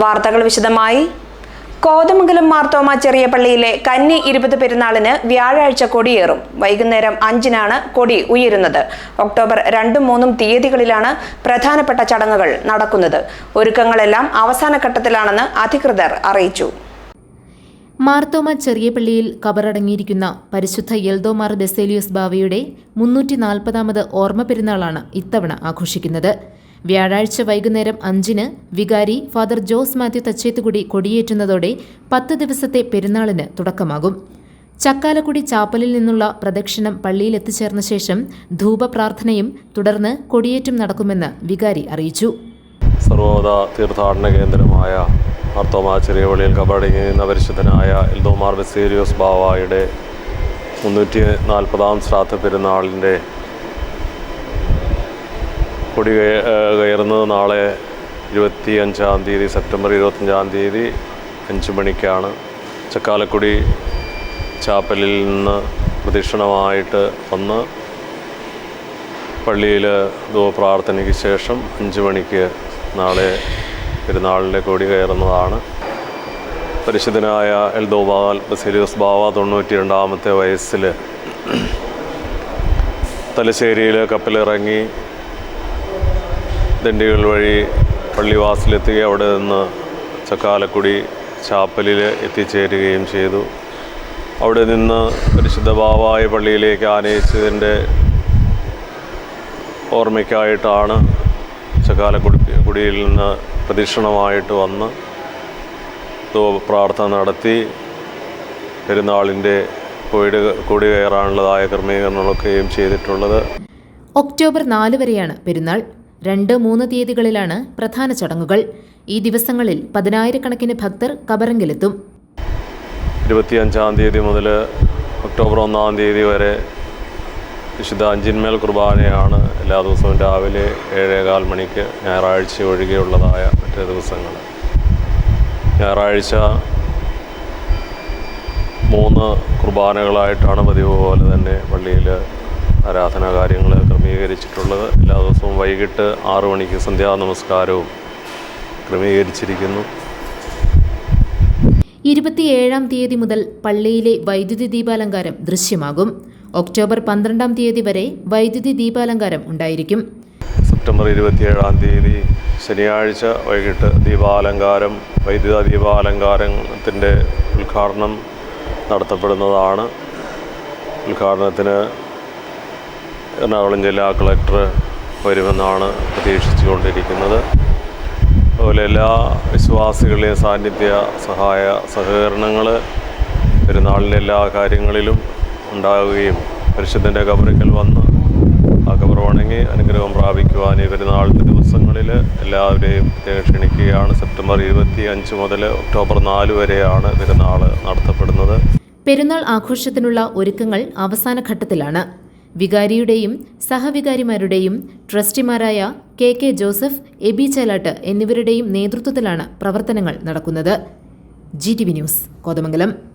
വാർത്തകൾ വിശദമായി. കോതമംഗലം മാർത്തോമ ചെറിയ പള്ളിയിലെ കന്നി ഇരുപത് പെരുന്നാളിന് വ്യാഴാഴ്ച കൊടിയേറും. വൈകുന്നേരം അഞ്ചിനാണ് കൊടി ഉയരുന്നത്. ഒക്ടോബർ രണ്ടും മൂന്നും തീയതികളിലാണ് പ്രധാനപ്പെട്ട ചടങ്ങുകൾ നടക്കുന്നത്. ഒരുക്കങ്ങളെല്ലാം അവസാന ഘട്ടത്തിലാണെന്ന് അധികൃതർ അറിയിച്ചു. മാർത്തോമ ചെറിയ പള്ളിയിൽ കബറടങ്ങിയിരിക്കുന്ന പരിശുദ്ധ യൽദോമാർ ബെസേലിയോസ് ബാവയുടെ മുന്നൂറ്റി നാൽപ്പതാമത് ഓർമ്മ പെരുന്നാളാണ് ഇത്തവണ ആഘോഷിക്കുന്നത്. വ്യാഴാഴ്ച വൈകുന്നേരം അഞ്ചിന് വികാരി ഫാദർ ജോസ് മാത്യു തച്ചേത്തുകുടി കൊടിയേറ്റുന്നതോടെ പത്ത് ദിവസത്തെ പെരുന്നാളിന് തുടക്കമാകും. ചക്കാലക്കുടി ചാപ്പലിൽ നിന്നുള്ള പ്രദക്ഷിണം പള്ളിയിൽ എത്തിച്ചേർന്ന ശേഷം ധൂപപ്രാർത്ഥനയും തുടർന്ന് കൊടിയേറ്റും നടക്കുമെന്ന് വികാരി അറിയിച്ചു. സർവോദ തീർത്ഥാടന കേന്ദ്രമായ മർത്തോമാ പള്ളിയിൽ കബടങ്ങിയുന്ന പരിശുദ്ധനായ എൽദോമാർ ബസേരിയോസ് ബാവായുടെ മുന്നൂറ്റി നാൽപ്പതാം ശ്രാദ്ധ പെരുന്നാളിന്റെ കൊടി കയറുന്നത് നാളെ ഇരുപത്തി അഞ്ചാം തീയതി സെപ്റ്റംബർ ഇരുപത്തഞ്ചാം തീയതി അഞ്ച് മണിക്കാണ്. ചക്കാലക്കുടി ചാപ്പലിൽ നിന്ന് പ്രദക്ഷിണമായിട്ട് വന്ന് പള്ളിയിൽ പ്രാർത്ഥനയ്ക്ക് ശേഷം അഞ്ച് മണിക്ക് നാളെ പെരുന്നാളിന്റെ കൊടി കയറുന്നതാണ്. പരിശുദ്ധനായ എൽദോബാൽ ബസേലിയോസ് ബാവ തൊണ്ണൂറ്റി രണ്ടാമത്തെ വയസ്സിൽ തലശ്ശേരിയിൽ കപ്പലിറങ്ങി ദണ്ഡികൾ വഴി പള്ളിവാസിലെത്തുക അവിടെ നിന്ന് ചക്കാലക്കുടി ചാപ്പലിൽ എത്തിച്ചേരുകയും ചെയ്തു. അവിടെ നിന്ന് പരിശുദ്ധ ബാവായ പള്ളിയിലേക്ക് ആനയിച്ചതിന്റെ ഓർമ്മയ്ക്കായിട്ടാണ് ചക്കാലക്കുടി കുടിയിൽ നിന്ന് പ്രദക്ഷിണമായിട്ട് വന്ന് പ്രാർത്ഥന നടത്തി പെരുന്നാളിന്റെ കൊടി കൊടി കയറാനുള്ളതായ ക്രമീകരണങ്ങളൊക്കെയും ചെയ്തിട്ടുള്ളത്. ഒക്ടോബർ നാല് വരെയാണ് പെരുന്നാൾ. രണ്ട് മൂന്ന് തീയതികളിലാണ് പ്രധാന ചടങ്ങുകൾ. ഈ ദിവസങ്ങളിൽ പതിനായിരക്കണക്കിന് ഭക്തർ കബറങ്കിലെത്തും. ഇരുപത്തിയഞ്ചാം തീയതി മുതൽ ഒക്ടോബർ ഒന്നാം തീയതി വരെ വിശുദ്ധ അഞ്ചിന്മേൽ കുർബാനയാണ് എല്ലാ ദിവസവും രാവിലെ ഏഴേകാൽ മണിക്ക് ഞായറാഴ്ച ഒഴികെയുള്ളതായ മറ്റേ ദിവസങ്ങൾ. ഞായറാഴ്ച മൂന്ന് കുർബാനകളായിട്ടാണ് പതിവ് പോലെ തന്നെ പള്ളിയിൽ ആരാധനാ കാര്യങ്ങൾ ക്രമീകരിച്ചിട്ടുള്ളത്. എല്ലാ ദിവസവും വൈകിട്ട് ആറു മണിക്ക് സന്ധ്യാ നമസ്കാരവും ക്രമീകരിച്ചിരിക്കുന്നു. ഇരുപത്തിയേഴാം തീയതി മുതൽ പള്ളിയിലെ വൈദ്യുതി ദീപാലങ്കാരം ദൃശ്യമാകും. ഒക്ടോബർ പന്ത്രണ്ടാം തീയതി വരെ വൈദ്യുതി ദീപാലങ്കാരം ഉണ്ടായിരിക്കും. സെപ്റ്റംബർ ഇരുപത്തിയേഴാം തീയതി ശനിയാഴ്ച വൈകിട്ട് ദീപാലങ്കാരം വൈദ്യുത ദീപാലങ്കാരത്തിന്റെ ഉദ്ഘാടനം നടത്തപ്പെടുന്നതാണ്. ഉദ്ഘാടനത്തിന് എറണാകുളം ജില്ലാ കളക്ടർ വരുമെന്നാണ് പ്രതീക്ഷിച്ചുകൊണ്ടിരിക്കുന്നത്. അതുപോലെ എല്ലാ വിശ്വാസികളുടെയും സാന്നിധ്യ സഹായ സഹകരണങ്ങൾ പെരുന്നാളിന്റെ എല്ലാ കാര്യങ്ങളിലും ഉണ്ടാവുകയും പരിശുദ്ധന്റെ കബറിക്കൽ വന്ന് ആ കബർ വണങ്ങി അനുഗ്രഹം പ്രാപിക്കുവാൻ ഈ പെരുന്നാളിന്റെ ദിവസങ്ങളിൽ എല്ലാവരെയും പ്രത്യേകം ക്ഷണിക്കുകയാണ്. സെപ്റ്റംബർ ഇരുപത്തി അഞ്ച് മുതൽ ഒക്ടോബർ നാല് വരെയാണ് പെരുന്നാൾ നടത്തപ്പെടുന്നത്. പെരുന്നാൾ ആഘോഷത്തിനുള്ള ഒരുക്കങ്ങൾ അവസാന ഘട്ടത്തിലാണ്. വികാരിയുടെയും സഹവികാരിമാരുടെയും ട്രസ്റ്റിമാരായ കെ കെ ജോസഫ് എബി ചേലാട്ട് എന്നിവരുടെയും നേതൃത്വത്തിലാണ് പ്രവർത്തനങ്ങൾ നടക്കുന്നത്. G T V news Kothamangalam.